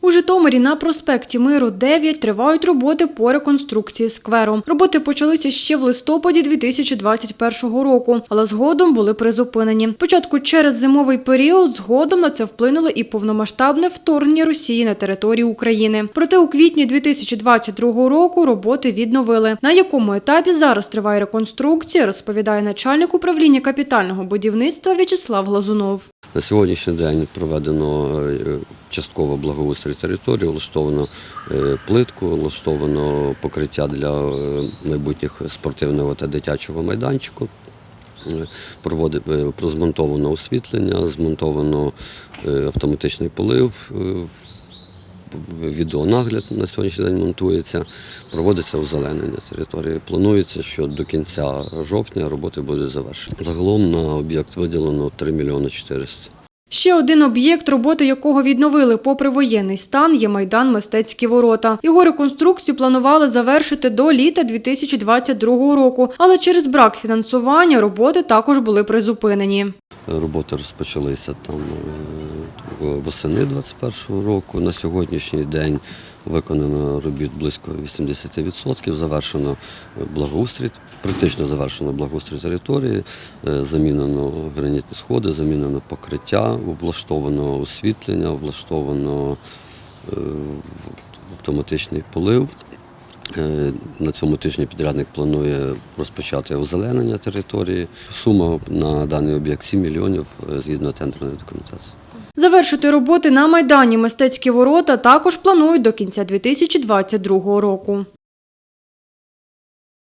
У Житомирі на проспекті Миру 9 тривають роботи по реконструкції скверу. Роботи почалися ще в листопаді 2021 року, але згодом були призупинені. Спочатку через зимовий період, згодом на це вплинуло і повномасштабне вторгнення Росії на територію України. Проте у квітні 2022 року роботи відновили. На якому етапі зараз триває реконструкція, розповідає начальник управління капітального будівництва В'ячеслав Глазунов. На сьогоднішній день проведено е, частково благоустрій території, влаштовано е, плитку, влаштовано покриття для е, майбутніх спортивного та дитячого майданчику. Проводи- е, Змонтовано освітлення, змонтовано автоматичний полив, відеонагляд на сьогоднішній день монтується, проводиться озеленення території. Планується, що до кінця жовтня роботи будуть завершені. Загалом на об'єкт виділено 3 мільйони 400. Ще один об'єкт, роботи якого відновили попри воєнний стан, є майдан Мистецькі ворота. Його реконструкцію планували завершити до літа 2022 року, але через брак фінансування роботи також були призупинені. Роботи розпочалися там е, восени 21-го року. На сьогоднішній день виконано робіт близько 80%, завершено благоустрій, практично завершено благоустрій території, е, замінено гранітні сходи, замінено покриття, влаштовано освітлення, влаштовано е, автоматичний полив. Е, На цьому тижні підрядник планує розпочати озеленення території. Сума на даний об'єкт 7 мільйонів е, згідно тендерної документації. Завершити роботи на майдані Мистецькі ворота також планують до кінця 2022 року.